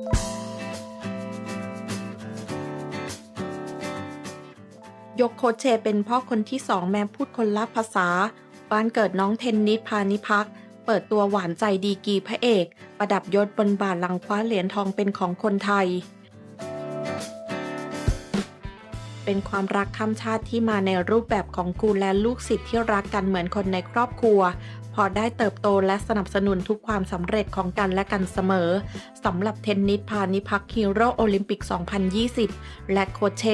ยกโคเชเป็นพ่อคนที่สองแม้พูดคนละภาษา บ้านเกิดน้องเทนนิสพานิพัก เปิดตัวหวานใจดีกีพระเอก ประดับยศบนบ่าหลังคว้าเหรียญทองเป็นของคนไทย เป็นความรักข้ามชาติที่มาในรูปแบบของกูและลูกศิษย์ที่รักกันเหมือนคนในครอบครัว อได้เติบโตและสนับสนุนทุกความสำเร็จของกันและกันเสมอสำหรับเทนนิสพานิพักฮีโร่โอลิมปิก 2020 และโคชเช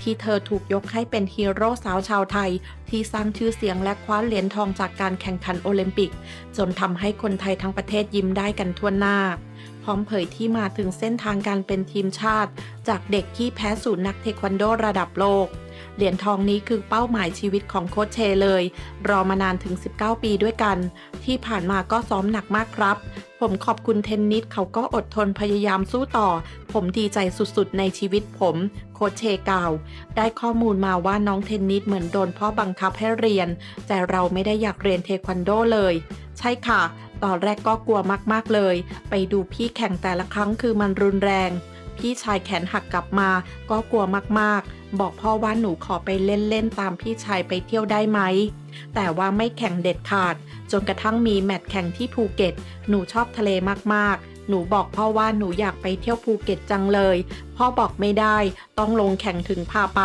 ที่เธอถูกยกให้เป็นฮีโร่สาวชาวไทย ที่สร้างชื่อเสียงและคว้าเหรียญทองจากการแข่งขันโอลิมปิก จนทำให้คนไทยทั้งประเทศยิ้มได้กันทั่วหน้าพร้อมเผยที่มาถึงเส้นทางการเป็นทีมชาติ จากเด็กที่แพ้สูนย์นักเทควันโดระดับโลก เหรียญทองนี้คือเป้าหมายชีวิตของโค้ชเชเลย รอมานานถึง 19 ปีด้วยกัน ที่ผ่านมาก็ซ้อมหนักมากครับ ผมขอบคุณเทนนิสเขาก็อดทนพยายามสู้ต่อ ผมดีใจสุดๆ ในชีวิตผมโคชเชกล่าว ได้ข้อมูลมาว่าน้องเทนนิสเหมือนโดนพ่อบังคับให้เรียน แต่เราไม่ได้อยากเรียนเทควันโดเลย ใช่ค่ะ ตอนแรกก็กลัวมากๆเลย ไปดูพี่แข่งแต่ละครั้งคือมันรุนแรง พี่ชายแขนหักกลับมา ก็กลัวมากๆ บอกพ่อว่าหนูขอไปเล่นๆตามพี่ชายไปเที่ยวได้ไหม แต่ว่าไม่แข่งเด็ดขาด จนกระทั่งมีแมตช์แข่งที่ภูเก็ต หนูชอบทะเลมากๆ หนูบอกพ่อว่าหนูอยากไปเที่ยวภูเก็ตจังเลย พ่อบอกไม่ได้ ต้องลงแข่งถึงพาไป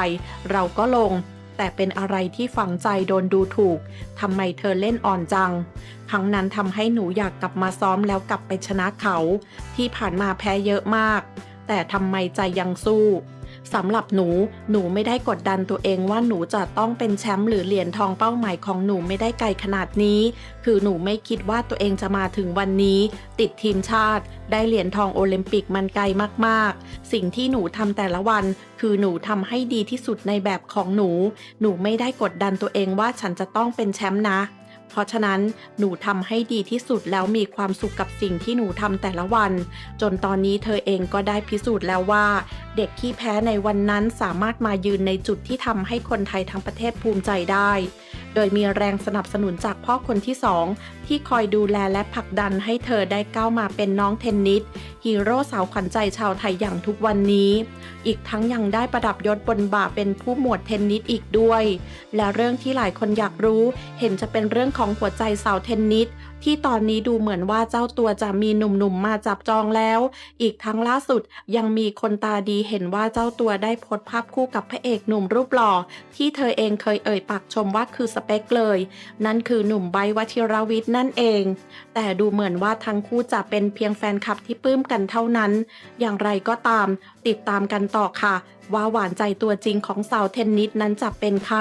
เราก็ลงแต่เป็นอะไรที่ฝังใจโดนดูถูก ทำไมเธอเล่นอ่อนจัง ครั้งนั้นทำให้หนูอยากกลับมาซ้อมแล้วกลับไปชนะเขา ที่ผ่านมาแพ้เยอะมาก แต่ทำไมใจยังสู้สำหรับหนู หนูไม่ได้กดดันตัวเองว่าหนูจะต้องเป็นแชมป์หรือเหรียญทองเป้าหมายของหนูไม่ได้ไกลขนาดนี้ คือหนูไม่คิดว่าตัวเองจะมาถึงวันนี้ ติดทีมชาติ ได้เหรียญทองโอลิมปิกมันไกลมากๆ สิ่งที่หนูทำแต่ละวัน คือหนูทำให้ดีที่สุดในแบบของหนู หนูไม่ได้กดดันตัวเองว่าฉันจะต้องเป็นแชมป์นะ เพราะฉะนั้นหนูทำให้ดีที่สุดแล้วมีความสุขกับสิ่งที่หนูทำแต่ละวัน จนตอนนี้เธอเองก็ได้พิสูจน์แล้วว่า เด็กที่แพ้ในวันนั้นสามารถมายืนในจุดที่ทำให้คนไทยทั้งประเทศภูมิใจได้ โดยมีแรงสนับสนุนจากพ่อคนที่สองที่คอยดูแลและผลักดันให้เธอได้ก้าวมาเป็นน้องเทนนิสฮีโร่สาวขวัญใจชาวไทยอย่างทุกวันนี้ อีกทั้งยังได้ประดับยศบนบ่าเป็นผู้หมวดเทนนิสอีกด้วย และเรื่องที่หลายคนอยากรู้ เห็นจะเป็นเรื่องของหัวใจสาวเทนนิส ที่ตอนนี้ดูเหมือนว่าเจ้าตัวจะมีหนุ่มๆมาจับจองแล้ว อีกทั้งล่าสุดยังมีคนตาดีเห็นว่าเจ้าตัวได้โพสภาพคู่กับพระเอกหนุ่มรูปหล่อ ที่เธอเองเคยเอ่ยปากชมว่าคือสเปคเลย นั่นคือหนุ่มไบร์ทวชิรวิทย์นั่นเอง แต่ดูเหมือนว่าทั้งคู่จะเป็นเพียงแฟนคลับที่ปลื้มกันเท่านั้น อย่างไรก็ตาม ติดตามกันต่อค่ะ ว่าหวานใจตัวจริงของสาวเทนนิสนั้นจะเป็นใคร